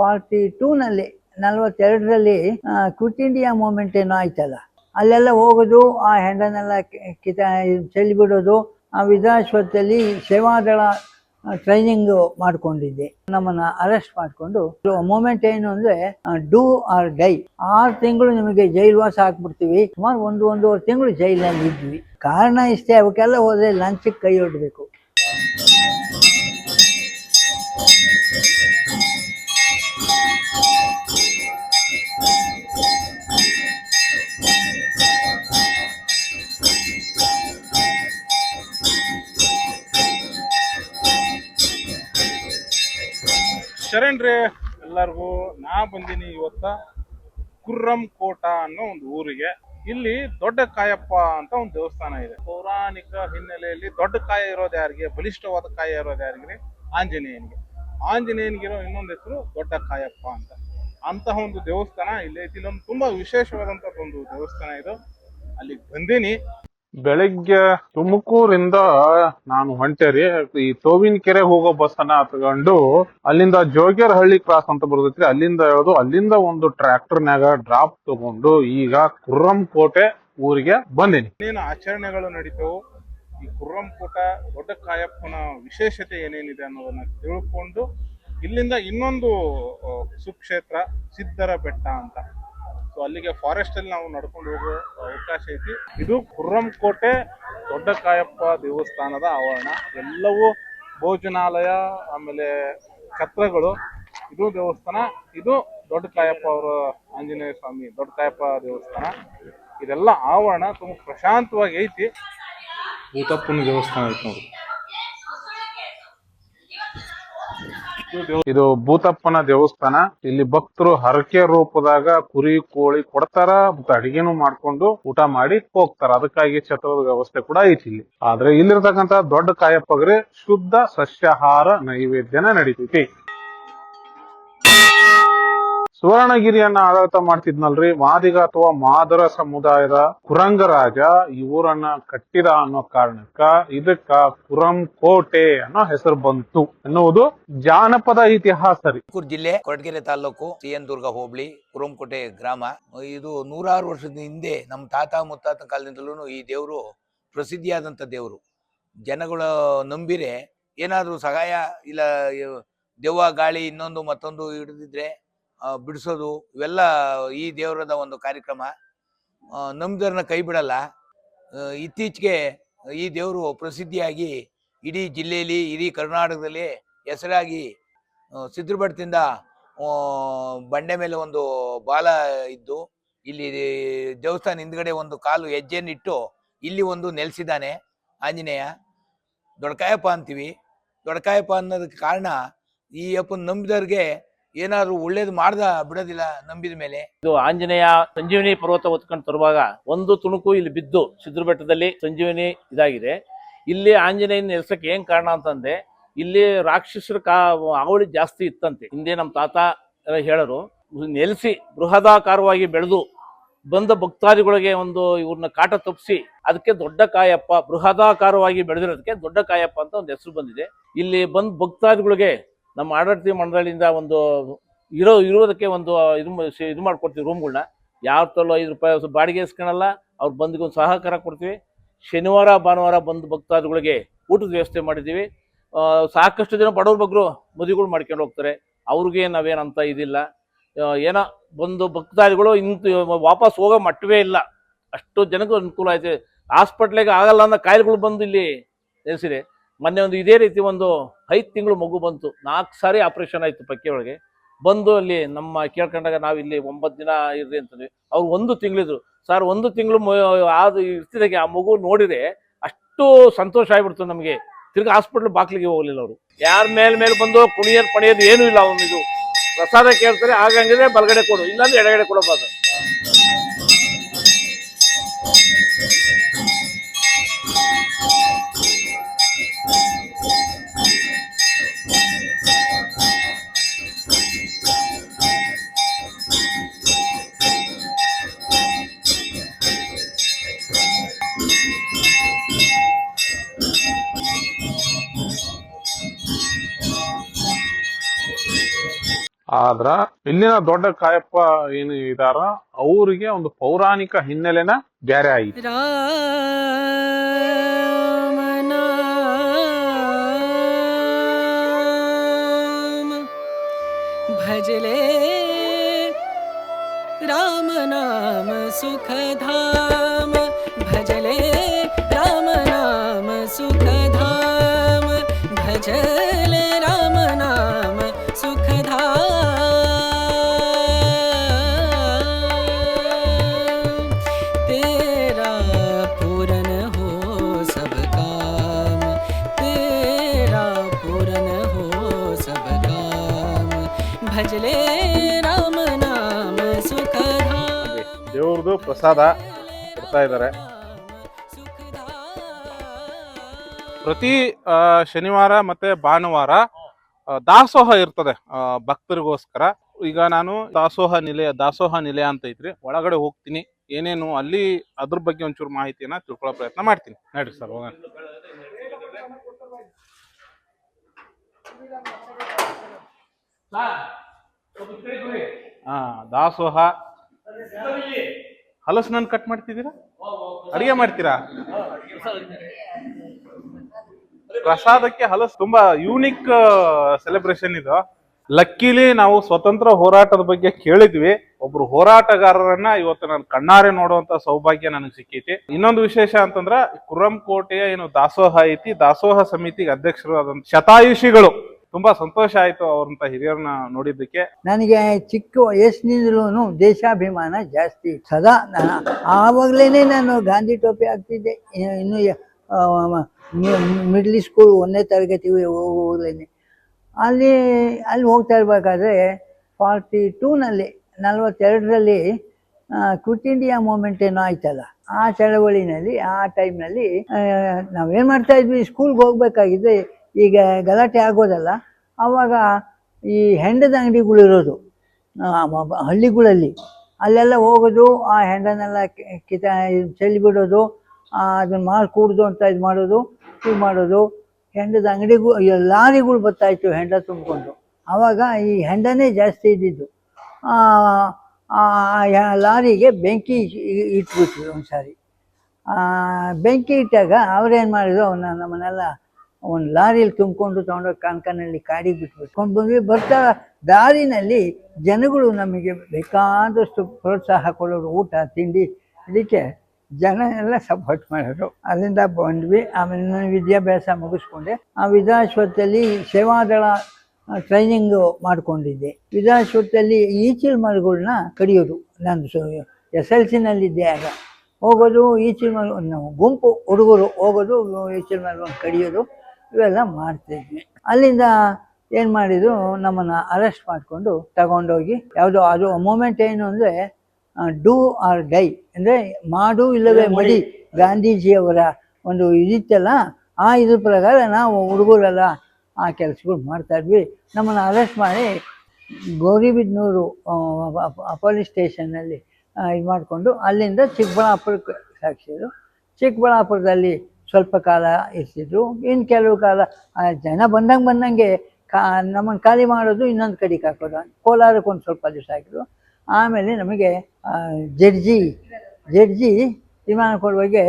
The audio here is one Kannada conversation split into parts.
ಫಾರ್ಟಿ ಟೂನಲ್ಲಿ ನಲ್ವತ್ತೆರಡರಲ್ಲಿ ಕ್ವಿಟ್ ಇಂಡಿಯಾ ಮೂಮೆಂಟ್ ಏನೋ ಆಯ್ತಲ್ಲ. ಅಲ್ಲೆಲ್ಲ ಹೋಗೋದು, ಆ ಹೆಂಡನೆಲ್ಲ ಕಿತ ಚೆಲ್ಲಿಬಿಡೋದು ಆ ವಿಧಾನಸೌಧದಲ್ಲಿ ಸೇವಾದಳ ಟ್ರೈನಿಂಗ್ ಮಾಡ್ಕೊಂಡಿದ್ದೆ. ನಮ್ಮನ್ನ ಅರೆಸ್ಟ್ ಮಾಡಿಕೊಂಡು ಮೂಮೆಂಟ್ ಏನು ಅಂದ್ರೆ ಡೂ ಆರ್ ಡೈ ಆರು ತಿಂಗಳು ನಿಮಗೆ ಜೈಲ್ವಾಸ ಹಾಕ್ಬಿಡ್ತೀವಿ ಸುಮಾರು ಒಂದು, ಒಂದೂವರೆ ತಿಂಗಳು ಜೈಲಲ್ಲಿ ಇದ್ವಿ ಕಾರಣ ಇಷ್ಟೇ, ಅವಕ್ಕೆಲ್ಲ ಹೋದ್ರೆ ಲಂಚಕ್ಕೆ ಕೈ ಒಡ್ಬೇಕು ಶರಣ್ರಿ, ಎಲ್ಲರಿಗೂ ನಾ ಬಂದೀನಿ ಇವತ್ತ ಕುರ್ರಂ ಕೋಟ ಅನ್ನೋ ಒಂದು ಊರಿಗೆ. ಇಲ್ಲಿ ದೊಡ್ಡ ಕಾಯಪ್ಪ ಅಂತ ಒಂದು ದೇವಸ್ಥಾನ ಇದೆ. ಪೌರಾಣಿಕ ಹಿನ್ನೆಲೆಯಲ್ಲಿ ದೊಡ್ಡ ಕಾಯ ಇರೋದು ಯಾರಿಗೆ? ಬಲಿಷ್ಠವಾದ ಕಾಯ ಇರೋದು ಯಾರಿಗೆ? ಆಂಜನೇಯನಿಗೆ. ಆಂಜನೇಯನಿಗಿರೋ ಇನ್ನೊಂದು ಹೆಸರು ದೊಡ್ಡ ಕಾಯಪ್ಪ ಅಂತ. ಅಂತಹ ಒಂದು ದೇವಸ್ಥಾನ ಇಲ್ಲಿ ಐತಿ. ಇಲ್ಲೊಂದು ತುಂಬಾ ವಿಶೇಷವಾದಂತ ಒಂದು ದೇವಸ್ಥಾನ ಇದು. ಅಲ್ಲಿಗೆ ಬಂದೀನಿ. ಬೆಳಗ್ಗೆ ತುಮಕೂರಿಂದ ನಾನು ಹೊಂಟೇರಿ. ಈ ತೋವಿನ ಕೆರೆ ಹೋಗೋ ಬಸ್ ಅನ್ನ ತಗೊಂಡು ಅಲ್ಲಿಂದ ಜೋಗ್ಯರಹಳ್ಳಿ ಕ್ರಾಸ್ ಅಂತ ಬರ್ತೈತ್ರಿ. ಅಲ್ಲಿಂದ ಹೇಳೋದು ಅಲ್ಲಿಂದ ಒಂದು ಟ್ರ್ಯಾಕ್ಟರ್ನ್ಯಾಗ ಡ್ರಾಪ್ ತಗೊಂಡು ಈಗ ಕುರ್ರಂ ಕೋಟೆ ಊರಿಗೆ ಬಂದಿನಿ. ಏನೇನು ಆಚರಣೆಗಳು ನಡೀತವು? ಈ ಕುರ್ರಂ ಕೋಟ ದೊಡ್ಡ ಕಾಯಪ್ಪನ ವಿಶೇಷತೆ ಏನೇನಿದೆ ಅನ್ನೋದನ್ನ ತಿಳ್ಕೊಂಡು ಇಲ್ಲಿಂದ ಇನ್ನೊಂದು ಸುಕ್ಷೇತ್ರ ಸಿದ್ದರ ಬೆಟ್ಟ ಅಂತ. ಅಲ್ಲಿಗೆ ಫಾರೆಸ್ಟ್ ಅಲ್ಲಿ ನಾವು ನಡ್ಕೊಂಡು ಹೋಗೋ ಅವಕಾಶ ಐತಿ. ಇದು ಕುರ್ರಂ ಕೋಟೆ ದೊಡ್ಡ ಕಾಯಪ್ಪ ದೇವಸ್ಥಾನದ ಆವರಣ. ಎಲ್ಲವೂ ಭೋಜನಾಲಯ, ಆಮೇಲೆ ಛತ್ರಗಳು. ಇದು ದೇವಸ್ಥಾನ. ಇದು ದೊಡ್ಡ ಕಾಯಪ್ಪ ಅವರ ಆಂಜನೇಯ ಸ್ವಾಮಿ ದೊಡ್ಡ ಕಾಯಪ್ಪ ದೇವಸ್ಥಾನ. ಇದೆಲ್ಲ ಆವರಣ ತುಂಬ ಪ್ರಶಾಂತವಾಗಿ ಐತಿ. ಭೂತಪ್ಪನ ದೇವಸ್ಥಾನ ಐತಿ ನೋಡಿ. ಇದು ಭೂತಪ್ಪನ ದೇವಸ್ಥಾನ. ಇಲ್ಲಿ ಭಕ್ತರು ಹರಕೆ ರೂಪದಾಗ ಕುರಿ, ಕೋಳಿ ಕೊಡ್ತಾರ, ಮತ್ತೆ ಅಡಿಗೆನು ಮಾಡ್ಕೊಂಡು ಊಟ ಮಾಡಿ ಹೋಗ್ತಾರ. ಅದಕ್ಕಾಗಿ ಛತ್ರದ ವ್ಯವಸ್ಥೆ ಕೂಡ ಐತಿ ಇಲ್ಲಿ. ಆದ್ರೆ ಇಲ್ಲಿರ್ತಕ್ಕಂತ ದೊಡ್ಡ ಕಾಯಪ್ಪಗ್ರೆ ಶುದ್ಧ ಸಸ್ಯಾಹಾರ ನೈವೇದ್ಯನ ನಡೀತೈತಿ. ಸುವರ್ಣಗಿರಿಯನ್ನ ಆಡಳಿತ ಮಾಡ್ತಿದ್ನಲ್ರಿ? ಮಾದಿಗ ಅಥವಾ ಮಾದರ ಸಮುದಾಯದ ಕುರಂಗರಾಜ ಈ ಊರನ್ನ ಕಟ್ಟಿದ ಅನ್ನೋ ಕಾರಣಕ್ಕ ಇದಕ್ಕ ಕುರಂ ಕೋಟೆ ಅನ್ನೋ ಹೆಸರು ಬಂತು ಎನ್ನುವುದು ಜಾನಪದ ಇತಿಹಾಸ ರೀ. ಜಿಲ್ಲೆ ಕೊರಟಗೆರೆ ತಾಲೂಕು ಸಿಎನ್ ದುರ್ಗ ಹೋಬಳಿ ಕುರಂಕೋಟೆ ಗ್ರಾಮ. ಇದು ನೂರಾರು ವರ್ಷದ ಹಿಂದೆ ನಮ್ಮ ತಾತ ಮುತ್ತಾತ ಕಾಲದಿಂದಲೂ ಈ ದೇವರು ಪ್ರಸಿದ್ಧಿಯಾದಂಥ ದೇವರು. ಜನಗಳು ನಂಬಿರೆ ಏನಾದರೂ ಸಹಾಯ ಇಲ್ಲ, ದೆವ್ವ ಗಾಳಿ ಇನ್ನೊಂದು ಮತ್ತೊಂದು ಹಿಡಿದಿದ್ರೆ ಬಿಡಿಸೋದು, ಇವೆಲ್ಲ ಈ ದೇವರದ ಒಂದು ಕಾರ್ಯಕ್ರಮ. ನಂಬಿದವ್ರನ್ನ ಕೈ ಬಿಡಲ್ಲ. ಇತ್ತೀಚೆಗೆ ಈ ದೇವರು ಪ್ರಸಿದ್ಧಿಯಾಗಿ ಇಡೀ ಜಿಲ್ಲೆಯಲ್ಲಿ, ಇಡೀ ಕರ್ನಾಟಕದಲ್ಲಿ ಹೆಸರಾಗಿ ಸಿದ್ರಬಟ್ಟದಿಂದ ಬಂಡೆ ಮೇಲೆ ಒಂದು ಬಾಲ ಇದ್ದು, ಇಲ್ಲಿ ದೇವಸ್ಥಾನ ಹಿಂದ್ಗಡೆ ಒಂದು ಕಾಲು ಹೆಜ್ಜೆಯನ್ನಿಟ್ಟು ಇಲ್ಲಿ ಒಂದು ನೆಲೆಸಿದ್ದಾನೆ ಆಂಜನೇಯ. ದೊಡ್ಡಕಾಯಪ್ಪ ಅಂತೀವಿ. ದೊಡ್ಡಕಾಯಪ್ಪ ಅನ್ನೋದಕ್ಕೆ ಕಾರಣ, ಈ ಅಪ್ಪನ ನಂಬಿದವ್ರಿಗೆ ಏನಾದ್ರು ಒಳ್ಳೇದು ಮಾಡ್ದ ಬಿಡೋದಿಲ್ಲ ನಂಬಿದ ಮೇಲೆ. ಇದು ಆಂಜನೇಯ ಸಂಜೀವಿನಿ ಪರ್ವತ ಹೊತ್ಕೊಂಡು ತರುವಾಗ ಒಂದು ತುಣುಕು ಇಲ್ಲಿ ಬಿದ್ದು ಸಿದ್ರ ಬೆಟ್ಟದಲ್ಲಿ ಸಂಜೀವಿನಿ ಇದಾಗಿದೆ. ಇಲ್ಲಿ ಆಂಜನೇಯನ ನೆಲೆಸಕ್ಕೆ ಏನ್ ಕಾರಣ ಅಂತಂದ್ರೆ, ಇಲ್ಲಿ ರಾಕ್ಷಸರ ಕಾ, ಅವಳಿ ಜಾಸ್ತಿ ಇತ್ತಂತೆ. ಹಿಂದೆ ನಮ್ಮ ತಾತ ಹೇಳರು, ನೆಲೆಸಿ ಬೃಹದಾಕಾರವಾಗಿ ಬೆಳೆದು ಬಂದ ಭಕ್ತಾದಿಗಳಿಗೆ ಒಂದು ಇವ್ರನ್ನ ಕಾಟ ತಪ್ಪಿಸಿ ಅದಕ್ಕೆ ದೊಡ್ಡ ಕಾಯಪ್ಪ, ಬೃಹದಾಕಾರವಾಗಿ ಬೆಳೆದಿರೋದಕ್ಕೆ ದೊಡ್ಡ ಕಾಯಪ್ಪ ಅಂತ ಒಂದು ಹೆಸರು ಬಂದಿದೆ. ಇಲ್ಲಿ ಬಂದ್ ಭಕ್ತಾದಿಗಳಿಗೆ ನಮ್ಮ ಆಡಳಿತ ಮಂಡಳಿಯಿಂದ ಒಂದು ಇರೋ, ಇರೋದಕ್ಕೆ ಒಂದು ಇದು ಇದು ಮಾಡಿಕೊಡ್ತೀವಿ ರೂಮ್ಗಳನ್ನ ಯಾವ ತಲೋ ಐದು ರೂಪಾಯಿ ಬಾಡಿಗೆ ಇಸ್ಕೊಳಲ್ಲ ಅವ್ರು ಬಂದಿಗೆ ಒಂದು ಸಹಕಾರ ಕೊಡ್ತೀವಿ. ಶನಿವಾರ, ಭಾನುವಾರ ಬಂದು ಭಕ್ತಾದಿಗಳಿಗೆ ಊಟದ ವ್ಯವಸ್ಥೆ ಮಾಡಿದ್ದೀವಿ. ಸಾಕಷ್ಟು ಜನ ಬಡವ್ರ ಬಗ್ರು ಮದುವೆಗಳು ಮಾಡ್ಕೊಂಡು ಹೋಗ್ತಾರೆ. ಅವ್ರಿಗೆ ನಾವೇನಂತ ಇದಿಲ್ಲ. ಏನೋ ಬಂದು ಭಕ್ತಾದಿಗಳು ಇಂತು ವಾಪಸ್ ಹೋಗೋ ಮಟ್ಟವೇ ಇಲ್ಲ. ಅಷ್ಟು ಜನಕ್ಕೂ ಅನುಕೂಲ ಐತೆ ಹಾಸ್ಪಿಟ್ಲಿಗೆ ಆಗಲ್ಲ ಅನ್ನೋ ಕಾಯಿಲೆಗಳು ಬಂದು ಇಲ್ಲಿ ನೆಲೆಸಿದೆ ಮೊನ್ನೆ ಒಂದು ಇದೇ ರೀತಿ ಒಂದು ಐದು ತಿಂಗಳು ಮಗು ಬಂತು. ನಾಲ್ಕು ಸಾರಿ ಆಪರೇಷನ್ ಆಯ್ತು ಪಕ್ಕೆ ಒಳಗೆ ಬಂದು ಅಲ್ಲಿ ನಮ್ಮ ಕೇಳ್ಕೊಂಡಾಗ ನಾವು ಇಲ್ಲಿ ಒಂಬತ್ತು ದಿನ ಇರ್ರಿ ಅಂತಂದ್ವಿ. ಅವ್ರು ಒಂದು ತಿಂಗಳಿದ್ರು. ಸರ್ ಒಂದು ತಿಂಗಳು ಅದು ಇರ್ತಿದಾಗೆ ಆ ಮಗು ನೋಡಿದ್ರೆ ಅಷ್ಟು ಸಂತೋಷ ಆಗ್ಬಿಡ್ತು ನಮಗೆ. ತಿರ್ಗಿ ಹಾಸ್ಪಿಟ್ಲ್ ಬಾಕ್ಲಿಗೆ ಹೋಗಲಿಲ್ಲ ಅವರು. ಯಾರ ಮೇಲೆ ಮೇಲೆ ಬಂದು ಕುಣಿಯೋದು ಪಣಿಯೋದು ಏನೂ ಇಲ್ಲ ಅವನಿದು. ಪ್ರಸಾದ ಕೇಳ್ತಾರೆ ಆಗಂಗಿದ್ರೆ ಬಲಗಡೆ ಕೊಡು. ಇಲ್ಲಾಂದ್ರೆ ಎಡಗಡೆ ಕೊಡಬಾರ್ದು. ಆದ್ರ ಇಲ್ಲಿನ ದೊಡ್ಡ ಕಾಯಪ್ಪ ಏನು ಇದಾರ ಅವರಿಗೆ ಒಂದು ಪೌರಾಣಿಕ ಹಿನ್ನೆಲೆನ ಬ್ಯಾರೆ ಆಗಿತ್ತು राम भजले राम नाम सुखधाम ಭಜಲೆ ರಾಮ ಸುಖಧಾ ದೇವ್ರದ್ದು ಪ್ರಸಾದ ಕೊಡ್ತಾ ಇದ್ದಾರೆ ಪ್ರತಿ ಶನಿವಾರ ಮತ್ತೆ ಭಾನುವಾರ ದಾಸೋಹ ಇರ್ತದೆ ಭಕ್ತರಿಗೋಸ್ಕರ. ಈಗ ನಾನು ದಾಸೋಹ ನಿಲಯ ದಾಸೋಹ ನಿಲಯ ಅಂತ ಐತ್ರಿ. ಒಳಗಡೆ ಹೋಗ್ತೀನಿ. ಏನೇನು ಅಲ್ಲಿ ಅದ್ರ ಬಗ್ಗೆ ಒಂಚೂರು ಮಾಹಿತಿಯನ್ನ ತಿಳ್ಕೊಳ್ಳೋ ಪ್ರಯತ್ನ ಮಾಡ್ತೀನಿ. ನಡ್ರಿ ಸರ್, ಹೋಗೋಣ. ಹಾ ದಾಸೋಹ. ಹಲಸು ನಾನು ಕಟ್ ಮಾಡ್ತಿದ್ದೀರಾ? ಅಡಿಗೆ ಮಾಡ್ತೀರಾ? ಪ್ರಸಾದಕ್ಕೆ ಹಲಸು ತುಂಬಾ ಯೂನಿಕ್ ಸೆಲೆಬ್ರೇಷನ್ ಇದು. ಲಕ್ಕಿಲಿ ನಾವು ಸ್ವತಂತ್ರ ಹೋರಾಟದ ಬಗ್ಗೆ ಕೇಳಿದ್ವಿ. ಒಬ್ರು ಹೋರಾಟಗಾರರನ್ನ ಇವತ್ತು ನಾನು ಕಣ್ಣಾರೆ ನೋಡುವಂತ ಸೌಭಾಗ್ಯ ನನಗೆ ಸಿಕ್ಕೈತಿ. ಇನ್ನೊಂದು ವಿಶೇಷ ಅಂತಂದ್ರ ಕುರಂ ಕೋಟೆಯ ಏನು ದಾಸೋಹ ಐತಿ. ದಾಸೋಹ ಸಮಿತಿಗೆ ಅಧ್ಯಕ್ಷರು ಆದಂತ ಶತಾಯುಷಿಗಳು. ತುಂಬಾ ಸಂತೋಷ ಆಯ್ತು ಅವ್ರಂತ ಹಿರಿಯರನ್ನ ನೋಡಿದ್ದಕ್ಕೆ. ನನಗೆ ಚಿಕ್ಕ ವಯಸ್ಸಿನಿಂದಲೂ ದೇಶಾಭಿಮಾನ ಜಾಸ್ತಿ. ಸದಾ ಆವಾಗಲೇ ನಾನು ಗಾಂಧಿ ಟೋಪಿ ಆಗ್ತಿದ್ದೆ. ಇನ್ನು- ಇನ್ನು ಮಿಡ್ಲ್ ಸ್ಕೂಲ್ ಒಂದನೇ ತರಗತಿ ಹೋಗ್ಲೇನೆ ಅಲ್ಲಿ ಅಲ್ಲಿ ಹೋಗ್ತಾ ಇರಬೇಕಾದ್ರೆ ಫಾರ್ಟಿ ಟೂನಲ್ಲಿ, ನಲ್ವತ್ತೆರಡರಲ್ಲಿ ಕ್ವಿಟ್ ಇಂಡಿಯಾ ಮೂಮೆಂಟ್ ಏನೋ ಆಯ್ತಲ್ಲ. ಆ ಚಳವಳಿನಲ್ಲಿ, ಆ ಟೈಮ್ನಲ್ಲಿ ನಾವೇನು ಮಾಡ್ತಾ ಇದ್ವಿ? ಸ್ಕೂಲ್ಗೆ ಹೋಗ್ಬೇಕಾಗಿದ್ರೆ ಈಗ ಗಲಾಟೆ ಆಗೋದಲ್ಲ, ಆವಾಗ ಈ ಹೆಂಡದ ಅಂಗಡಿಗಳಿರೋದು ಹಳ್ಳಿಗಳಲ್ಲಿ, ಅಲ್ಲೆಲ್ಲ ಹೋಗೋದು, ಆ ಹೆಂಡನೆಲ್ಲ ಕಿತ, ಚೆಲ್ಲಿ ಬಿಡೋದು ಅದನ್ನ ಮಾಡಿ ಕೂಡ್ದು ಅಂತ ಇದು ಮಾಡೋದು ಇದು ಮಾಡೋದು, ಹೆಂಡದ ಅಂಗಡಿಗೂ ಲಾರಿಗಳು ಬರ್ತಾಯಿತ್ತು ಹೆಂಡ ತುಂಬಿಕೊಂಡು. ಆವಾಗ ಈ ಹೆಂಡನೇ ಜಾಸ್ತಿ ಇದ್ದಿದ್ದು. ಲಾರಿಗೆ ಬೆಂಕಿ ಇಟ್ಬಿಟ್ರು ಒಂದು ಸಾರಿ ಬೆಂಕಿ ಇಟ್ಟಾಗ ಅವ್ರೇನು ಮಾಡಿದ್ರು ಅವನ್ನ ನಮ್ಮನ್ನೆಲ್ಲ ಒಂದು ಲಾರಿಯಲ್ಲಿ ತುಂಬಿಕೊಂಡು ತಗೊಂಡೋಗಿ ಕಾಣ್ಕನಲ್ಲಿ ಕಾಡಿಗೆ ಬಿಟ್ಬಿಟ್ಟು ಕೊಂಡು ಬಂದ್ವಿ. ಬರ್ತಾ ದಾರಿನಲ್ಲಿ ಜನಗಳು ನಮಗೆ ಬೇಕಾದಷ್ಟು ಪ್ರೋತ್ಸಾಹ ಕೊಡೋರು, ಊಟ, ತಿಂಡಿ ಇದಕ್ಕೆ ಜನ ಎಲ್ಲ ಸಪೋರ್ಟ್ ಮಾಡೋರು ಅಲ್ಲಿಂದ ಬಂದ್ವಿ. ಆಮೇಲೆ ನಾನು ವಿದ್ಯಾಭ್ಯಾಸ ಮುಗಿಸ್ಕೊಂಡೆ. ಆ ವಿಧಾನಸೌಧದಲ್ಲಿ ಸೇವಾದಳ ಟ್ರೈನಿಂಗು ಮಾಡಿಕೊಂಡಿದ್ದೆ. ವಿಧಾನಸೌಧದಲ್ಲಿ ಈಚಿಲ್ ಮರಗಳನ್ನ ಕಡಿಯೋದು. ನಾನು ಎಸ್ ಎಲ್ ಸಿನಲ್ಲಿದ್ದೆ ಆಗ. ಹೋಗೋದು ಈಚಿಲ್ ಮರ ಗುಂಪು ಹುಡುಗರು ಹೋಗೋದು ಈಚಿಲ್ ಮರಗಳನ್ನ ಕಡಿಯೋದು. ಇವೆಲ್ಲ ಮಾಡ್ತಿದ್ವಿ. ಅಲ್ಲಿಂದ ಏನು ಮಾಡಿದ್ರು ನಮ್ಮನ್ನು ಅರೆಸ್ಟ್ ಮಾಡಿಕೊಂಡು ತಗೊಂಡೋಗಿ ಯಾವುದೋ ಅದು ಮೂಮೆಂಟ್ ಏನು ಅಂದರೆ ಡೂ ಆರ್ ಡೈ ಅಂದರೆ ಮಾಡು ಇಲ್ಲವೇ ಮಡಿ. ಗಾಂಧೀಜಿಯವರ ಒಂದು ಇದಿತ್ತಲ್ಲ ಆ ಇದ್ರ ಪ್ರಕಾರ ನಾವು ಹುಡುಗರೆಲ್ಲ ಆ ಕೆಲಸಗಳು ಮಾಡ್ತಾ ಇದ್ವಿ. ನಮ್ಮನ್ನು ಅರೆಸ್ಟ್ ಮಾಡಿ ಗೌರಿಬಿದನೂರು ಪೊಲೀಸ್ ಸ್ಟೇಷನ್ನಲ್ಲಿ ಇದು ಮಾಡಿಕೊಂಡು ಅಲ್ಲಿಂದ ಚಿಕ್ಕಬಳ್ಳಾಪುರಕ್ಕೆ ಸಾಗಿಸಿದ್ರು ಚಿಕ್ಕಬಳ್ಳಾಪುರದಲ್ಲಿ ಸ್ವಲ್ಪ ಕಾಲ ಇರ್ತಿದ್ರು ಇನ್ನು ಕೆಲವು ಕಾಲ ಜನ ಬಂದಂಗೆ ಬಂದಂಗೆ ಕಾ, ನಮ್ಮನ್ನು ಖಾಲಿ ಮಾಡೋದು ಇನ್ನೊಂದು ಕಡೆಗೆ ಹಾಕೋದು ಕೋಲಾರಕ್ಕೆ ಒಂದು ಸ್ವಲ್ಪ ದಿವಸ ಹಾಕಿದ್ರು ಆಮೇಲೆ ನಮಗೆ ಜಡ್ಜಿ ಜಡ್ಜಿ ತೀರ್ಮಾನ ಕೊಡುವಾಗೆ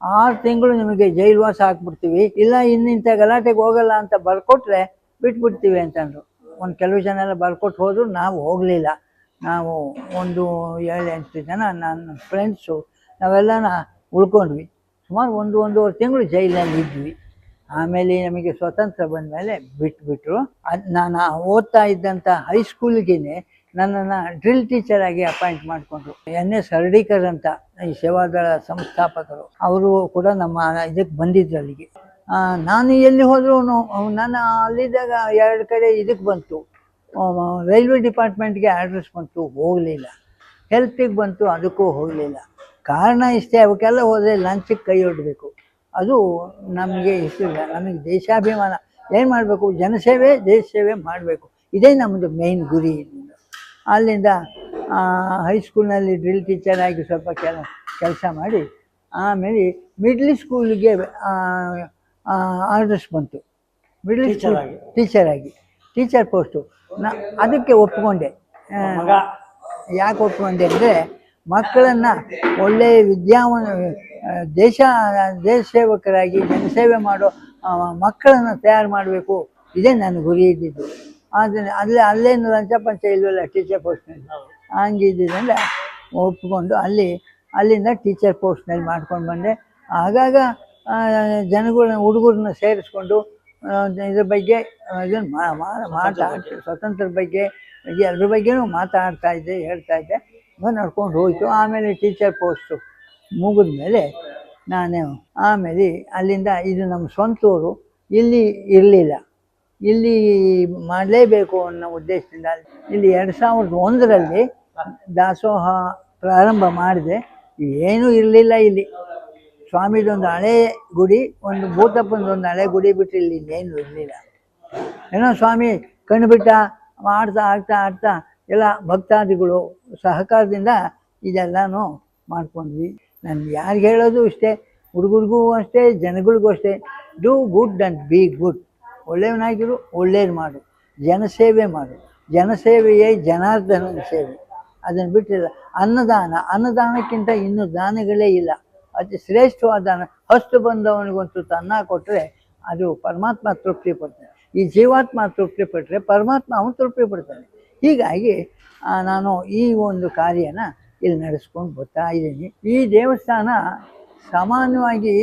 ಆರು ತಿಂಗಳು ನಿಮಗೆ ಜೈಲ್ವಾಸ ಹಾಕ್ಬಿಡ್ತೀವಿ ಇಲ್ಲ ಇನ್ನಿಂಥ ಗಲಾಟೆಗೆ ಹೋಗಲ್ಲ ಅಂತ ಬರ್ಕೊಟ್ರೆ ಬಿಟ್ಬಿಡ್ತೀವಿ ಅಂತಂದರು. ಒಂದು ಕೆಲವು ಜನ ಎಲ್ಲ ಬರ್ಕೊಟ್ಟು ಹೋದ್ರು, ನಾವು ಹೋಗಲಿಲ್ಲ. ನಾವು ಒಂದು ಏಳು ಎಂಟು ಜನ, ನನ್ನ ಫ್ರೆಂಡ್ಸು ನಾವೆಲ್ಲನ ಉಳ್ಕೊಂಡ್ವಿ. ಸುಮಾರು ಒಂದು ಒಂದೂವರೆ ತಿಂಗಳು ಜೈಲಲ್ಲಿ ಇದ್ವಿ. ಆಮೇಲೆ ನಮಗೆ ಸ್ವತಂತ್ರ ಬಂದ ಮೇಲೆ ಬಿಟ್ಬಿಟ್ರು. ಅದು ನಾನು ಓದ್ತಾ ಇದ್ದಂಥ ಹೈಸ್ಕೂಲ್ಗೆ ನನ್ನನ್ನು ಡ್ರಿಲ್ ಟೀಚರ್ ಆಗಿ ಅಪಾಯಿಂಟ್ ಮಾಡಿಕೊಂಡ್ರು. ಎನ್ ಎಸ್ ಹರ್ಡಿಕರ್ ಅಂತ ಈ ಸೇವಾದಳ ಸಂಸ್ಥಾಪಕರು. ಅವರು ಕೂಡ ನಮ್ಮ ಇದಕ್ಕೆ ಬಂದಿದ್ರು ಅಲ್ಲಿಗೆ. ನಾನು ಎಲ್ಲಿ ಹೋದ್ರೂ ನಾನು ಅಲ್ಲಿದ್ದಾಗ ಎರಡು ಕಡೆ ಇದಕ್ಕೆ ಬಂತು. ರೈಲ್ವೆ ಡಿಪಾರ್ಟ್ಮೆಂಟ್ಗೆ ಅಡ್ರೆಸ್ ಬಂತು, ಹೋಗಲಿಲ್ಲ. ಹೆಲ್ತಿಗೆ ಬಂತು, ಅದಕ್ಕೂ ಹೋಗಲಿಲ್ಲ. ಕಾರಣ ಇಷ್ಟೇ ಅವಕ್ಕೆಲ್ಲ ಹೋದರೆ ಲಂಚಕ್ಕೆ ಕೈ ಒಡ್ಬೇಕು. ಅದು ನಮಗೆ ಇಷ್ಟಿಲ್ಲ ನಮಗೆ ದೇಶಾಭಿಮಾನ. ಏನು ಮಾಡಬೇಕು? ಜನಸೇವೆ ದೇಶ ಸೇವೆ ಮಾಡಬೇಕು. ಇದೇ ನಮ್ಮದು ಮೇಯ್ನ್ ಗುರಿ. ಅಲ್ಲಿಂದ ಹೈಸ್ಕೂಲ್ನಲ್ಲಿ ಡ್ರಿಲ್ ಟೀಚರ್ ಆಗಿ ಸ್ವಲ್ಪ ಕೆಲ ಕೆಲಸ ಮಾಡಿ ಆಮೇಲೆ ಮಿಡ್ಲ್ ಸ್ಕೂಲಿಗೆ ಆರ್ಡರ್ಸ್ ಬಂತು. ಮಿಡ್ಲ್ ಸ್ಕೂಲ್ ಟೀಚರ್ ಆಗಿ. ಟೀಚರ್ ಪೋಸ್ಟು ನಾ ಅದಕ್ಕೆ ಒಪ್ಕೊಂಡೆ. ಯಾಕೆ ಒಪ್ಕೊಂಡೆ ಅಂದರೆ ಮಕ್ಕಳನ್ನು ಒಳ್ಳೆಯ ವಿದ್ಯಾವನ ದೇಶ ದೇಶ ಸೇವಕರಾಗಿ ಜನಸೇವೆ ಮಾಡೋ ಮಕ್ಕಳನ್ನು ತಯಾರು ಮಾಡಬೇಕು. ಇದೇ ನನ್ನ ಗುರಿ ಇದ್ದಿದ್ದು. ಆದರೆ ಅಲ್ಲೇ ಅಲ್ಲೇನು ಲಂಚ ಪಂಚ ಇಲ್ವಲ್ಲ ಟೀಚರ್ ಪೋಸ್ಟ್ನಲ್ಲಿ ಹಂಗಿದ್ದಿದ್ದೆಲ್ಲ ಒಪ್ಪಿಕೊಂಡು ಅಲ್ಲಿ, ಅಲ್ಲಿಂದ ಟೀಚರ್ ಪೋಸ್ಟ್ನಲ್ಲಿ ಮಾಡ್ಕೊಂಡು ಬಂದೆ. ಆಗಾಗ ಜನಗಳನ್ನ ಹುಡುಗರನ್ನ ಸೇರಿಸ್ಕೊಂಡು ಇದ್ರ ಬಗ್ಗೆ ಇದನ್ನು ಮಾತಾಡ್ತೀವಿ ಸ್ವತಂತ್ರ ಬಗ್ಗೆ, ಅದ್ರ ಬಗ್ಗೆನೂ ಮಾತಾಡ್ತಾ ಇದ್ದೆ, ಹೇಳ್ತಾ ಇದ್ದೆ. ನಡ್ಕೊಂಡು ಹೋಯಿತು. ಆಮೇಲೆ ಟೀಚರ್ ಪೋಸ್ಟು ಮುಗಿದ ಮೇಲೆ ನಾನು ಆಮೇಲೆ ಅಲ್ಲಿಂದ ಇದು ನಮ್ಮ ಸ್ವಂತ ಊರು ಇಲ್ಲಿ ಇರಲಿಲ್ಲ. ಇಲ್ಲಿ ಮಾಡಲೇಬೇಕು ಅನ್ನೋ ಉದ್ದೇಶದಿಂದ ಇಲ್ಲಿ ಎರಡು ಸಾವಿರದ ಒಂದರಲ್ಲಿ ದಾಸೋಹ ಪ್ರಾರಂಭ ಮಾಡಿದೆ. ಏನೂ ಇರಲಿಲ್ಲ ಇಲ್ಲಿ. ಸ್ವಾಮಿದೊಂದು ಹಳೆ ಗುಡಿ, ಒಂದು ಭೂತಪ್ಪನದೊಂದು ಹಳೆ ಗುಡಿ ಬಿಟ್ಟು ಇಲ್ಲಿ ಇನ್ನೇನು ಇರಲಿಲ್ಲ. ಏನೋ ಸ್ವಾಮಿ ಕಣ್ಬಿಟ್ಟ ಆಡ್ತಾ ಆಡ್ತಾ ಆಡ್ತಾ ಎಲ್ಲ ಭಕ್ತಾದಿಗಳು ಸಹಕಾರದಿಂದ ಇದೆಲ್ಲನೂ ಮಾಡ್ಕೊಂಡ್ವಿ. ನಾನು ಯಾರಿಗೆ ಹೇಳೋದು ಇಷ್ಟೇ, ಹುಡುಗರಿಗೂ ಅಷ್ಟೇ, ಜನಗಳಿಗೂ ಅಷ್ಟೇ do good and be good ಒಳ್ಳೆಯವನಾಗಿರು ಒಳ್ಳೇದು ಮಾಡು. ಜನಸೇವೆ ಮಾಡು. ಜನಸೇವೆಯೇ ಜನಾರ್ದನ ಸೇವೆ. ಅದನ್ನು ಬಿಟ್ಟಿಲ್ಲ ಅನ್ನದಾನ, ಅನ್ನದಾನಕ್ಕಿಂತ ಇನ್ನೂ ದಾನಗಳೇ ಇಲ್ಲ. ಅತಿ ಶ್ರೇಷ್ಠವಾದ ದಾನ, ಹಸ್ತು ಬಂದವನಿಗೊಂದು ಅನ್ನ ಕೊಟ್ಟರೆ ಅದು ಪರಮಾತ್ಮ ತೃಪ್ತಿ ಪಡ್ತಾನೆ ಈ ಜೀವಾತ್ಮ ತೃಪ್ತಿ ಪಟ್ಟರೆ ಪರಮಾತ್ಮ ಅವನು ತೃಪ್ತಿ ಪಡ್ತಾನೆ ಹೀಗಾಗಿ ನಾನು ಈ ಒಂದು ಕಾರ್ಯನ ಇಲ್ಲಿ ನಡೆಸ್ಕೊಂಡು ಬರ್ತಾ ಇದ್ದೀನಿ. ಈ ದೇವಸ್ಥಾನ ಸಾಮಾನ್ಯವಾಗಿ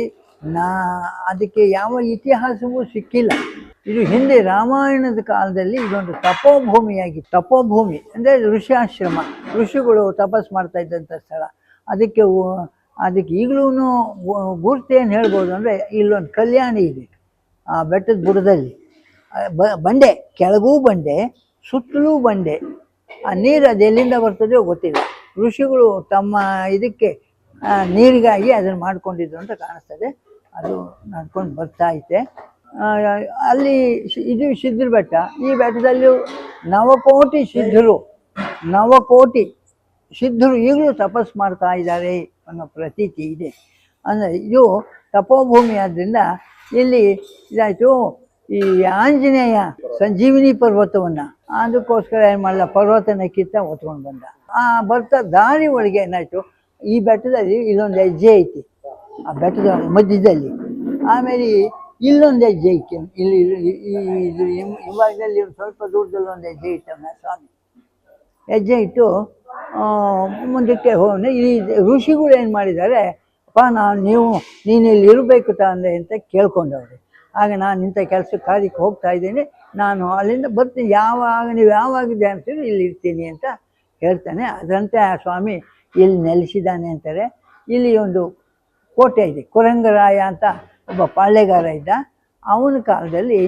ನಾ, ಅದಕ್ಕೆ ಯಾವ ಇತಿಹಾಸವೂ ಸಿಕ್ಕಿಲ್ಲ. ಇದು ಹಿಂದೆ ರಾಮಾಯಣದ ಕಾಲದಲ್ಲಿ ಇದೊಂದು ತಪೋಭೂಮಿಯಾಗಿ, ತಪೋಭೂಮಿ, ಅಂದರೆ ಋಷಿಯಾಶ್ರಮ. ಋಷಿಗಳು ತಪಸ್ ಮಾಡ್ತಾ ಇದ್ದಂಥ ಸ್ಥಳ. ಅದಕ್ಕೆ ಅದಕ್ಕೆ ಈಗಲೂ ಗುರುತು ಏನು ಹೇಳ್ಬೋದು ಅಂದರೆ ಇಲ್ಲೊಂದು ಕಲ್ಯಾಣಿ ಇದೆ, ಆ ಬೆಟ್ಟದ ಬುಡದಲ್ಲಿ ಬಂಡೆ, ಕೆಳಗೂ ಬಂಡೆ ಸುತ್ತಲೂ ಬಂಡೆ. ಆ ನೀರು ಅದು ಎಲ್ಲಿಂದ ಬರ್ತದೆಯೋ ಗೊತ್ತಿಲ್ಲ. ಋಷಿಗಳು ತಮ್ಮ ಇದಕ್ಕೆ ನೀರಿಗಾಗಿ ಅದನ್ನು ಮಾಡಿಕೊಂಡಿದ್ರು ಅಂತ ಕಾಣಿಸ್ತದೆ. ಅದು ನಡ್ಕೊಂಡು ಬರ್ತಾ ಐತೆ. ಅಲ್ಲಿ ಇದು ಸಿದ್ಧರ ಬೆಟ್ಟ. ಈ ಬೆಟ್ಟದಲ್ಲಿ ನವಕೋಟಿ ಸಿದ್ಧರು ನವಕೋಟಿ ಸಿದ್ಧರು ಈಗಲೂ ತಪಸ್ ಮಾಡ್ತಾ ಇದ್ದಾರೆ ಅನ್ನೋ ಪ್ರತೀತಿ ಇದೆ. ಅಂದರೆ ಇದು ತಪೋಭೂಮಿ ಆದ್ದರಿಂದ ಇಲ್ಲಿ ಇದಾಯಿತು ಈ ಆಂಜನೇಯ ಸಂಜೀವಿನಿ ಪರ್ವತವನ್ನು. ಅದಕ್ಕೋಸ್ಕರ ಏನು ಮಾಡಲ್ಲ ಪರ್ವತನ ಕಿತ್ತ ಹೊತ್ಕೊಂಡು ಬಂದ. ಆ, ಬರ್ತಾ ದಾರಿ ಒಳಗೆ ಏನಾಯಿತು, ಈ ಬೆಟ್ಟದಲ್ಲಿ ಇಲ್ಲೊಂದು ಹೆಜ್ಜೆ ಐತಿ. ಆ ಬೆಟ್ಟದ ಮಧ್ಯದಲ್ಲಿ. ಆಮೇಲೆ ಇಲ್ಲೊಂದು ಹೆಜ್ಜೆ ಐತಿ. ಇಲ್ಲಿ, ಇಲ್ಲಿ- ಹಿಂಭಾಗದಲ್ಲಿ ಸ್ವಲ್ಪ ದೂರದಲ್ಲಿ ಒಂದು ಹೆಜ್ಜೆ ಇಟ್ಟವನ ಸ್ವಾಮಿ. ಹೆಜ್ಜೆ ಇಟ್ಟು ಮುಂದಕ್ಕೆ ಹೋಗಿ ಈ ಋಷಿಗಳು ಏನು ಮಾಡಿದ್ದಾರೆ, ಅಪ್ಪ, ನಾನು ನೀವು, ನೀನು ಇಲ್ಲಿ ಇರಬೇಕು ತಂದೆ ಅಂತ ಕೇಳ್ಕೊಂಡವ್ರಿ. ಆಗ ನಾನು ಇಂಥ ಕೆಲಸ ಕಾರ್ಯಕ್ಕೆ ಹೋಗ್ತಾ ಇದ್ದೀನಿ. ನಾನು ಅಲ್ಲಿಂದ ಬರ್ತೀನಿ. ಯಾವಾಗ, ನೀವು ಯಾವಾಗ ಧ್ಯಾನಿಸಿದ್ರು ಇಲ್ಲಿ ಇರ್ತೀನಿ ಅಂತ ಹೇಳ್ತಾನೆ. ಅದರಂತೆ ಆ ಸ್ವಾಮಿ ಇಲ್ಲಿ ನೆಲೆಸಿದ್ದಾನೆ ಅಂತಾರೆ. ಇಲ್ಲಿ ಒಂದು ಕೋಟೆ ಇದೆ. ಕುರಂಗರಾಯ ಅಂತ ಒಬ್ಬ ಪಾಳ್ಯಗಾರ ಇದ್ದ. ಅವನ ಕಾಲದಲ್ಲಿ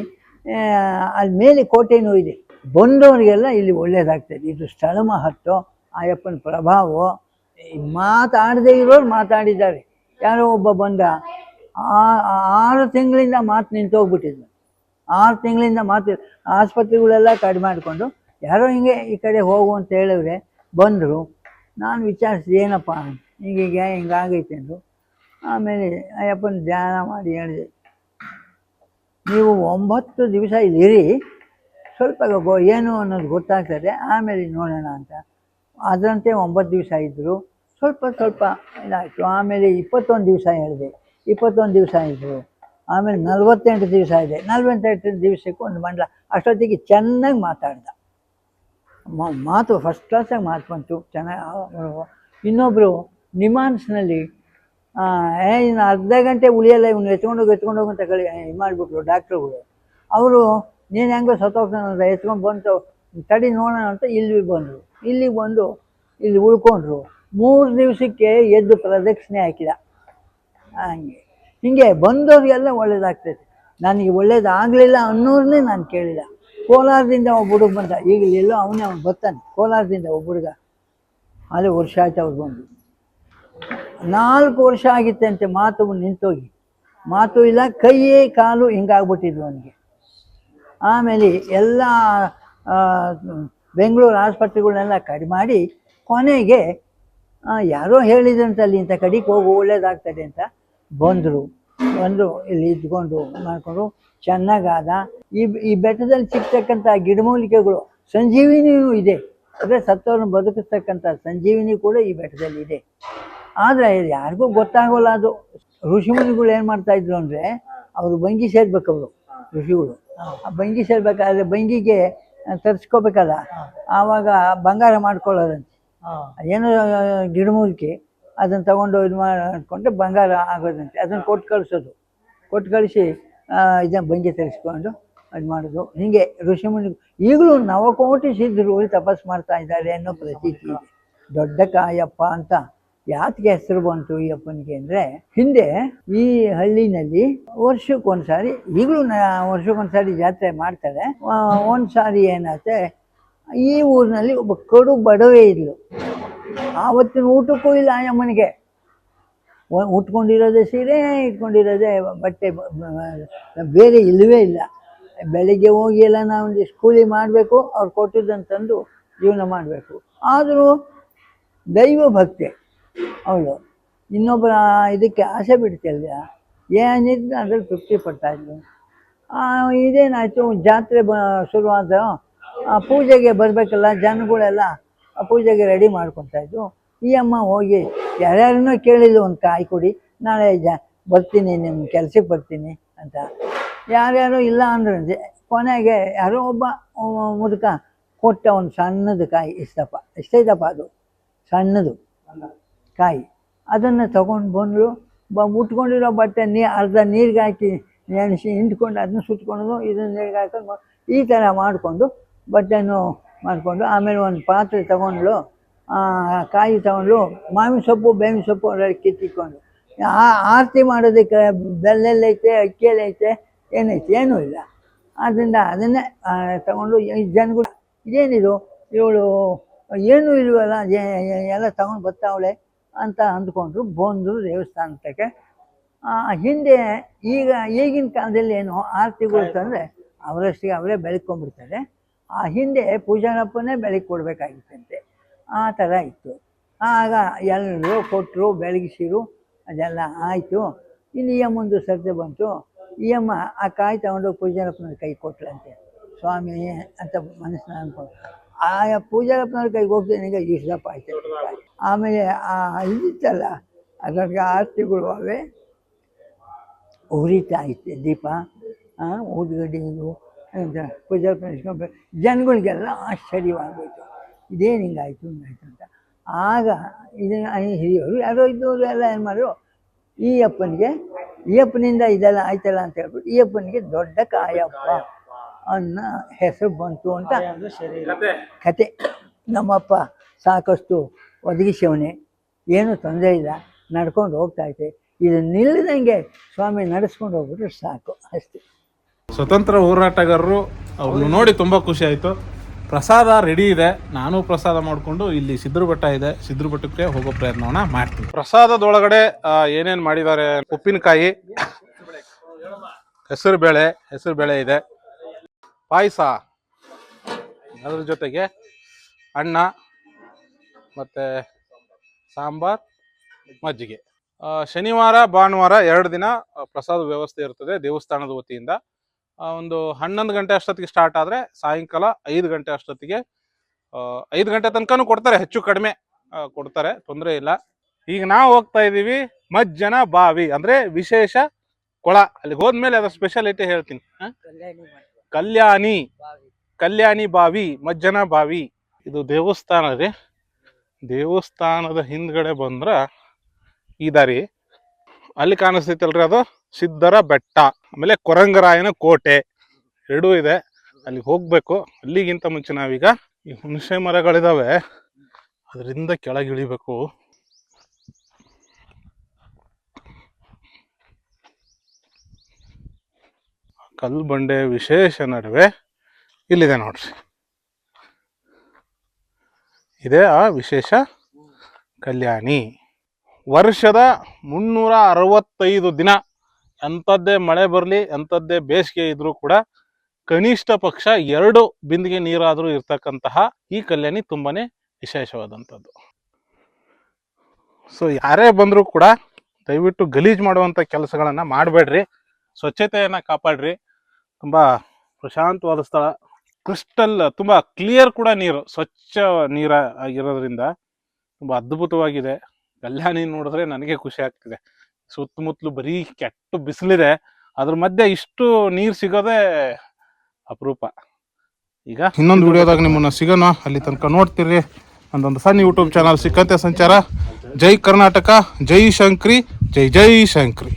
ಅಲ್ಲಿ ಮೇಲೆ ಕೋಟೆನೂ ಇದೆ. ಬಂದವರಿಗೆಲ್ಲ ಇಲ್ಲಿ ಒಳ್ಳೇದಾಗ್ತದೆ. ಇದು ಸ್ಥಳ ಮಹತ್ವ, ಆಯಪ್ಪನ ಪ್ರಭಾವ. ಮಾತಾಡದೇ ಇರೋರು ಮಾತಾಡಿದ್ದಾರೆ. ಯಾರೋ ಒಬ್ಬ ಬಂದ ಆರು ತಿಂಗಳಿಂದ ಮಾತು ನಿಂತೋಗ್ಬಿಟ್ಟಿದ್ನು ಆರು ತಿಂಗಳಿಂದ ಮಾತು ಆಸ್ಪತ್ರೆಗಳೆಲ್ಲ ಕಡಿಮೆ ಮಾಡಿಕೊಂಡು ಯಾರೋ ಹಿಂಗೆ ಈ ಕಡೆ ಹೋಗು ಅಂತ ಹೇಳಿದ್ರೆ ಬಂದರು. ನಾನು ವಿಚಾರಿಸಿದೆ, ಏನಪ್ಪ? ಹಿಂಗೆ ಹಿಂಗಾಗೈತೆ ಅಂದರು. ಆಮೇಲೆ ಅಯ್ಯಪ್ಪನ ಧ್ಯಾನ ಮಾಡಿ ಹೇಳಿದೆ. ನೀವು ಒಂಬತ್ತು ದಿವಸ ಇರಿ ಸ್ವಲ್ಪ ಗೊ- ಏನು ಅನ್ನೋದು ಗೊತ್ತಾಗ್ತದೆ, ಆಮೇಲೆ ನೋಡೋಣ ಅಂತ. ಅದರಂತೆ ಒಂಬತ್ತು ದಿವಸ ಇದ್ದರು ಸ್ವಲ್ಪ ಸ್ವಲ್ಪ ಇದಾಯಿತು. ಆಮೇಲೆ ಇಪ್ಪತ್ತೊಂದು ದಿವಸ ಹೇಳಿದೆ. ಇಪ್ಪತ್ತೊಂದು ದಿವಸ ಇದ್ದರು ಆಮೇಲೆ ನಲ್ವತ್ತೆಂಟು ದಿವಸ ಇದೆ. ನಲ್ವತ್ತೆಂಟು ದಿವಸಕ್ಕೆ ಒಂದು ಮಂಡಲ. ಅಷ್ಟೊತ್ತಿಗೆ ಚೆನ್ನಾಗಿ ಮಾತಾಡ್ದ. ಮಾತು ಫಸ್ಟ್ ಕ್ಲಾಸಾಗಿ ಮಾತು ಬಂತು. ಚೆನ್ನಾಗಿ ಇನ್ನೊಬ್ಬರು ನಿಮಾನ್ಸ್ನಲ್ಲಿ ಏ, ಇನ್ನು ಅರ್ಧ ಗಂಟೆ ಉಳಿಯಲ್ಲ ಇವ್ನು ಎತ್ಕೊಂಡೋಗಿ ಎತ್ಕೊಂಡೋಗಿ ಅಂತ ಕಳಿ ಇದು ಮಾಡಿಬಿಟ್ರು ಡಾಕ್ಟ್ರುಗಳು. ಅವರು, ನೀನು ಹೆಂಗೋ ಸತ್ತೋಗ್ತಾನಂತ ಎತ್ಕೊಂಡು ಬಂತು. ತಡಿ ನೋಡೋಣ ಅಂತ ಇಲ್ಲಿ ಬಂದರು. ಇಲ್ಲಿ ಬಂದು ಇಲ್ಲಿ ಉಳ್ಕೊಂಡ್ರು. ಮೂರು ದಿವಸಕ್ಕೆ ಎದ್ದು ಪ್ರದಕ್ಷಿಣೆ ಹಾಕಿದ. ಹಂಗೆ. ಹೀಗೆ ಬಂದವ್ರಿಗೆಲ್ಲ ಒಳ್ಳೇದಾಗ್ತೈತೆ. ನನಗೆ ಒಳ್ಳೇದಾಗಲಿಲ್ಲ ಅನ್ನೋರನ್ನೇ ನಾನು ಕೇಳಿಲ್ಲ. ಕೋಲಾರದಿಂದ ಒಬ್ಬ ಹುಡುಗ ಬಂದ. ಈಗ ಎಲ್ಲೋ ಅವನೇ ಅವ್ನು ಬರ್ತಾನೆ. ಕೋಲಾರದಿಂದ ಒಬ್ಬ ಹುಡುಗ. ಅಲ್ಲಿ ವರ್ಷ ಆಯ್ತು ಅವ್ರು ಬಂದು. ನಾಲ್ಕು ವರ್ಷ ಆಗಿತ್ತಂತೆ ಮಾತು ನಿಂತೋಗಿ. ಮಾತು ಇಲ್ಲ, ಕೈಯೇ ಕಾಲು ಹಿಂಗಾಗ್ಬಿಟ್ಟಿದ್ವು ಅವನಿಗೆ. ಆಮೇಲೆ ಎಲ್ಲ ಬೆಂಗಳೂರು ಆಸ್ಪತ್ರೆಗಳನ್ನೆಲ್ಲ ಕಡಿಮೆ ಮಾಡಿ ಕೊನೆಗೆ ಯಾರೋ ಹೇಳಿದ್ರಂತೆ ಅಲ್ಲಿ ಇಂಥ ಕಡೆಗೆ ಹೋಗು, ಒಳ್ಳೇದಾಗ್ತದೆ ಅಂತ ಬಂದರು. ಬಂದು ಇಲ್ಲಿ ಇದ್ಕೊಂಡು ಮಾಡಿಕೊಂಡು ಚೆನ್ನಾಗಾದ. ಈ ಈ ಬೆಟ್ಟದಲ್ಲಿ ಸಿಗ್ತಕ್ಕಂಥ ಗಿಡಮೂಲಿಕೆಗಳು ಸಂಜೀವಿನಿಯೂ ಇದೆ. ಅಂದರೆ ಸತ್ತವರನ್ನು ಬದುಕಿಸ್ತಕ್ಕಂಥ ಸಂಜೀವಿನಿ ಕೂಡ ಈ ಬೆಟ್ಟದಲ್ಲಿ ಇದೆ. ಆದರೆ ಯಾರಿಗೂ ಗೊತ್ತಾಗೋಲ್ಲ ಅದು. ಋಷಿಮುನಿಗಳು ಏನು ಮಾಡ್ತಾ ಇದ್ರು ಅಂದರೆ ಅವರು ಬಂಗಿ ಸೇರ್ಬೇಕು ಅವರು ಋಷಿಗಳು. ಆ ಬಂಗಿ ಸೇರ್ಬೇಕಾದ್ರೆ ಬಂಗಿಗೆ ತರಿಸ್ಕೋಬೇಕಲ್ಲ. ಆವಾಗ ಬಂಗಾರ ಮಾಡ್ಕೊಳ್ಳೋದಂತೆ. ಏನೋ ಗಿಡಮೂಲಿಕೆ ಅದನ್ನು ತಗೊಂಡು ಇದು ಮಾಡ್ಕೊಂಡ್ರೆ ಬಂಗಾರ ಆಗೋದಂತೆ. ಅದನ್ನು ಕೊಟ್ಟು ಕಳಿಸೋದು. ಕೊಟ್ಟು ಕಳಿಸಿ ಇದನ್ನು ಬಂಗಿ ತರಿಸ್ಕೊಂಡು ಅದು ಮಾಡೋದು. ಹೀಗೆ ಋಷಿಮುನಿ ಈಗಲೂ ನವಕೋಟಿ ಸಿದ್ಧರು ತಪಸ್ ಮಾಡ್ತಾ ಇದ್ದಾರೆ ಅನ್ನೋ ಪ್ರತೀತಿ. ದೊಡ್ಡ ಕಾಯಪ್ಪ ಅಂತ ಯಾತಕ್ಕೆ ಹೆಸರು ಬಂತು ಈ ಅಪ್ಪನಿಗೆ ಅಂದರೆ, ಹಿಂದೆ ಈ ಹಳ್ಳಿನಲ್ಲಿ ವರ್ಷಕ್ಕೊಂದ್ಸಾರಿ, ಈಗಲೂ ವರ್ಷಕ್ಕೊಂದ್ಸಾರಿ ಜಾತ್ರೆ ಮಾಡ್ತಾರೆ. ಒಂದ್ ಸಾರಿ ಏನಾಗುತ್ತೆ ಈ ಊರಿನಲ್ಲಿ ಒಬ್ಬ ಕಡು ಬಡವೆ ಇದ್ಲು. ಆವತ್ತಿನ ಊಟಕ್ಕೂ ಇಲ್ಲ ಅಮ್ಮನಿಗೆ ಉಟ್ಕೊಂಡಿರೋದೇ ಸೀರೆ ಇಟ್ಕೊಂಡಿರೋದೇ ಬಟ್ಟೆ ಬೇರೆ ಇಲ್ಲವೇ ಇಲ್ಲ. ಬೆಳಿಗ್ಗೆ ಹೋಗಿ ಎಲ್ಲ ನಾವು ಸ್ಕೂಲಿ ಮಾಡಬೇಕು ಅವ್ರು ಕೊಟ್ಟಿದ್ದನ್ನು ತಂದು ಜೀವನ ಮಾಡಬೇಕು. ಆದರೂ ದೈವ ಭಕ್ತಿ ಅವಳು. ಇನ್ನೊಬ್ಬರ ಇದಕ್ಕೆ ಆಸೆ ಬಿಡ್ತಿಲ್ಲ ಏನಿದ್ರು ಅದ್ರಲ್ಲಿ ತೃಪ್ತಿ ಪಡ್ತಾ ಇದ್ಲು? ಆ, ಇದೇನಾಯಿತು? ಜಾತ್ರೆ ಬ ಶುರುವಾದ ಪೂಜೆಗೆ ಬರಬೇಕಲ್ಲ, ಜನಗಳೆಲ್ಲ ಆ ಪೂಜೆಗೆ ರೆಡಿ ಮಾಡ್ಕೊತಾ ಇದ್ರು. ಈ ಅಮ್ಮ ಹೋಗಿ ಯಾರ್ಯಾರನ್ನೋ ಕೇಳಿದ್ಲು ಒಂದು ಕಾಯಿ ಕೊಡಿ, ನಾಳೆ ಜ ಬರ್ತೀನಿ ನಿಮ್ಮ ಕೆಲ್ಸಕ್ಕೆ ಬರ್ತೀನಿ ಅಂತ. ಯಾರ್ಯಾರು ಇಲ್ಲ ಅಂದ್ರೆ ಕೊನೆಗೆ ಯಾರೋ ಒಬ್ಬ ಮುದುಕ ಕೊಟ್ಟ ಒಂದು ಸಣ್ಣದು ಕಾಯಿ ಇಷ್ಟಪ್ಪ ಎಷ್ಟೈತಪ್ಪ ಅದು? ಸಣ್ಣದು ಕಾಯಿ. ಅದನ್ನು ತಗೊಂಡು ಬಂದರು ಬ ಮುಟ್ಕೊಂಡಿರೋ ಬಟ್ಟೆ ನೀ ಅರ್ಧ ನೀರಿಗೆ ಹಾಕಿ ನೆನೆಸಿ ಹಿಂಡ್ಕೊಂಡು ಅದನ್ನ ಸುತ್ಕೊಂಡು ಇದನ್ನ ನೀರಿಗೆ ಹಾಕೊಂಡು ಈ ಥರ ಮಾಡಿಕೊಂಡು ಬಟ್ಟೆನೂ ಮಾಡಿಕೊಂಡು, ಆಮೇಲೆ ಒಂದು ಪಾತ್ರೆ ತಗೊಂಡ್ಲು, ಆ, ಕಾಯಿ ತಗೊಂಡ್ಲು, ಮಾವಿನ ಸೊಪ್ಪು, ಬೇವಿನ ಸೊಪ್ಪು ಅದರಲ್ಲಿ ಆ ಆರತಿ ಮಾಡೋದಕ್ಕೆ ಬೆಲ್ಲೈತೆ ಅಕ್ಕಿಯಲ್ಲೈತೆ, ಏನೈತೆ, ಏನೂ ಇಲ್ಲ. ಆದ್ದರಿಂದ ಅದನ್ನೇ ತಗೊಂಡು ಈ ಜನಗಳು, ಇದೇನಿದು, ಇವಳು ಏನೂ ಇಲ್ವಲ್ಲ ಎಲ್ಲ ತಗೊಂಡು ಬರ್ತಾವಳೆ ಅಂತ ಅಂದ್ಕೊಂಡ್ರು ಬಂದರು ದೇವಸ್ಥಾನಕ್ಕೆ. ಹಿಂದೆ ಈಗ ಈಗಿನ ಕಾಲದಲ್ಲಿ ಏನು ಆರತಿಗಳು ತಂದರೆ ಅವರಷ್ಟಿಗೆ ಅವರೇ ಬೆಳಕೊಂಡ್ಬಿಡ್ತಾರೆ. ಆ ಹಿಂದೆ ಪೂಜಾರಪ್ಪನೇ ಬೆಳಗ್ಗೆ ಕೊಡಬೇಕಾಗಿತ್ತಂತೆ. ಆ ಥರ ಇತ್ತು. ಆಗ ಎಲ್ಲರೂ ಕೊಟ್ಟರು ಬೆಳಗಿಸಿರು, ಅದೆಲ್ಲ ಆಯಿತು. ಇಲ್ಲಿ ಈ ಅಮ್ಮಂದು ಸರ್ದೆ ಬಂತು. ಈ ಅಮ್ಮ ಆ ಕಾಯಿ ತಗೊಂಡು ಪೂಜಾರಪ್ಪನ ಕೈ ಕೊಟ್ಲಂತೆ. ಸ್ವಾಮಿ ಅಂತ ಮನಸ್ಸಿನ ಅನ್ಕೊಂಡು ಆ ಪೂಜಾರಪ್ಪನವ್ರ ಕೈಗೆ ಹೋಗ್ತೇನೆ ಈಗ ಇಷ್ಟಪ್ಪ ಆಯ್ತು ಆಮೇಲೆ ಆ ಇದಿತ್ತಲ್ಲ ಅದ್ರಾಗ ಆರತಿಗಳು ಅವೇ. ಉರಿತಾ ಐತೆ ದೀಪ. ಊದ್ಗಡ್ಡೆಗಳು ಕುಜಲ್ ಜನಗಳಿಗೆಲ್ಲ ಆಶ್ಚರ್ಯವಾಗೋಯ್ತು ಇದೇನು ಹಿಂಗಾಯಿತು ಹಿಂಗಾಯಿತು ಅಂತ. ಆಗ ಇದನ್ನು ಹಿರಿಯವರು ಯಾರೋ ಇದ್ದವರು ಎಲ್ಲ ಏನು ಮಾಡಿದ್ರು ಈ ಅಪ್ಪನಿಗೆ ಈ ಅಪ್ಪನಿಂದ ಇದೆಲ್ಲ ಆಯ್ತಲ್ಲ ಅಂತ ಹೇಳ್ಬಿಟ್ಟು ಈ ಅಪ್ಪನಿಗೆ ದೊಡ್ಡ ಕಾಯಪ್ಪ ಅನ್ನೋ ಹೆಸರು ಬಂತು ಅಂತ ಕತೆ. ನಮ್ಮಪ್ಪ ಸಾಕಷ್ಟು ಒದಗಿಸವನೇ. ಏನೂ ತೊಂದರೆ ಇಲ್ಲ. ನಡ್ಕೊಂಡು ಹೋಗ್ತಾ ಇದ್ದೆ. ಇದು ನಿಲ್ಲದಂಗೆ ಸ್ವಾಮಿ ನಡೆಸ್ಕೊಂಡು ಹೋಗ್ಬಿಟ್ರೆ ಸಾಕು. ಅಷ್ಟೇ. ಸ್ವತಂತ್ರ ಹೋರಾಟಗಾರರು ಅವ್ರನ್ನ ನೋಡಿ ತುಂಬ ಖುಷಿ ಆಯಿತು. ಪ್ರಸಾದ ರೆಡಿ ಇದೆ. ನಾನು ಪ್ರಸಾದ ಮಾಡಿಕೊಂಡು ಇಲ್ಲಿ ಸಿದ್ರ ಬೆಟ್ಟ ಇದೆ. ಸಿದ್ರ ಬೆಟ್ಟಕ್ಕೆ ಹೋಗೋ ಪ್ರಯತ್ನವನ್ನ ಮಾಡ್ತೀನಿ. ಪ್ರಸಾದದೊಳಗಡೆ ಏನೇನು ಮಾಡಿದ್ದಾರೆ? ಉಪ್ಪಿನಕಾಯಿ, ಹೆಸರು ಬೇಳೆ ಹೆಸರು ಬೇಳೆ ಇದೆ. ಪಾಯಸ, ಅದ್ರ ಜೊತೆಗೆ ಅನ್ನ, ಮತ್ತು ಸಾಂಬಾರ್, ಮಜ್ಜಿಗೆ. ಶನಿವಾರ, ಭಾನುವಾರ ಎರಡು ದಿನ ಪ್ರಸಾದ ವ್ಯವಸ್ಥೆ ಇರ್ತದೆ ದೇವಸ್ಥಾನದ ವತಿಯಿಂದ. ಒಂದು ಹನ್ನೊಂದು ಗಂಟೆ ಅಷ್ಟೊತ್ತಿಗೆ ಸ್ಟಾರ್ಟ್ ಆದ್ರೆ ಸಾಯಂಕಾಲ ಐದು ಗಂಟೆ ಅಷ್ಟೊತ್ತಿಗೆ ಐದು ಗಂಟೆ ತನಕನೂ ಕೊಡ್ತಾರೆ, ಹೆಚ್ಚು ಕಡಿಮೆ ಕೊಡ್ತಾರೆ, ತೊಂದರೆ ಇಲ್ಲ. ಈಗ ನಾವು ಹೋಗ್ತಾ ಇದೀವಿ ಮಜ್ಜನ ಬಾವಿ, ಅಂದ್ರೆ ವಿಶೇಷ ಕೊಳ. ಅಲ್ಲಿಗೆ ಹೋದ್ಮೇಲೆ ಅದರ ಸ್ಪೆಷಾಲಿಟಿ ಹೇಳ್ತೀನಿ? ಕಲ್ಯಾಣಿ ಕಲ್ಯಾಣಿ ಬಾವಿ, ಮಜ್ಜನ ಬಾವಿ. ಇದು ದೇವಸ್ಥಾನ ರೀ. ದೇವಸ್ಥಾನದ ಹಿಂದ್ಗಡೆ ಬಂದ್ರ ಈ ದಾರಿ. ಅಲ್ಲಿ ಕಾಣಿಸ್ತೈತಲ್ರಿ ಅದು? ಸಿದ್ಧರ ಬೆಟ್ಟ, ಆಮೇಲೆ ಕೊರಂಗರಾಯನ ಕೋಟೆ ಎರಡೂ ಇದೆ. ಅಲ್ಲಿ ಹೋಗಬೇಕು. ಅಲ್ಲಿಗಿಂತ ಮುಂಚೆ ನಾವೀಗ ಈ ಹುಣಸೆ ಮರಗಳಿದಾವೆ. ಅದರಿಂದ ಕೆಳಗೆ ಇಳಿಬೇಕು. ಕಲ್ಲು ಬಂಡೆ ವಿಶೇಷ ನಡುವೆ ಇಲ್ಲಿದೆ ನೋಡ್ರಿ. ಇದೇ ಆ ವಿಶೇಷ ಕಲ್ಯಾಣಿ. ವರ್ಷದ ಮುನ್ನೂರ ಅರವತ್ತೈದು ದಿನ ಎಂಥದ್ದೇ ಮಳೆ ಬರಲಿ ಎಂಥದ್ದೇ ಬೇಸಿಗೆ ಇದ್ರೂ ಕೂಡ ಕನಿಷ್ಠ ಪಕ್ಷ ಎರಡು ಬಿಂದಿಗೆ ನೀರಾದರೂ ಇರ್ತಕ್ಕಂತಹ ಈ ಕಲ್ಯಾಣಿ ತುಂಬಾನೇ ವಿಶೇಷವಾದಂಥದ್ದು. ಸೊ ಯಾರೇ ಬಂದರೂ ಕೂಡ ದಯವಿಟ್ಟು ಗಲೀಜು ಮಾಡುವಂಥ ಕೆಲಸಗಳನ್ನು ಮಾಡಬೇಡ್ರಿ. ಸ್ವಚ್ಛತೆಯನ್ನು ಕಾಪಾಡ್ರಿ. ತುಂಬ ಪ್ರಶಾಂತವಾದ ಸ್ಥಳ. ಕ್ರಿಸ್ಟಲ್ ತುಂಬ ಕ್ಲಿಯರ್ ಕೂಡ ನೀರು, ಸ್ವಚ್ಛ ನೀರ ಆಗಿರೋದ್ರಿಂದ ತುಂಬ ಅದ್ಭುತವಾಗಿದೆ. ಕಲ್ಯಾಣಿ ನೋಡಿದ್ರೆ ನನಗೆ ಖುಷಿ ಆಗ್ತಿದೆ. ಸುತ್ತಮುತ್ತಲು ಬರೀ ಕೆಟ್ಟು ಬಿಸಿಲಿದೆ ಅದ್ರ ಮಧ್ಯೆ ಇಷ್ಟು ನೀರು ಸಿಗೋದೇ ಅಪರೂಪ. ಈಗ ಇನ್ನೊಂದು ವಿಡಿಯೋದಾಗ ನಿಮ್ಮನ್ನ ಸಿಗೋಣ ಅಲ್ಲಿ ತನಕ ನೋಡ್ತೀರಿ ಒಂದೊಂದು ಸಣ್ಣ ಯೂಟ್ಯೂಬ್ ಚಾನಲ್ ಸಿಕ್ಕಂತೆ ಸಂಚಾರ. ಜೈ ಕರ್ನಾಟಕ ಜೈ ಶಂಕ್ರಿ ಜೈ ಜೈ ಶಂಕ್ರಿ.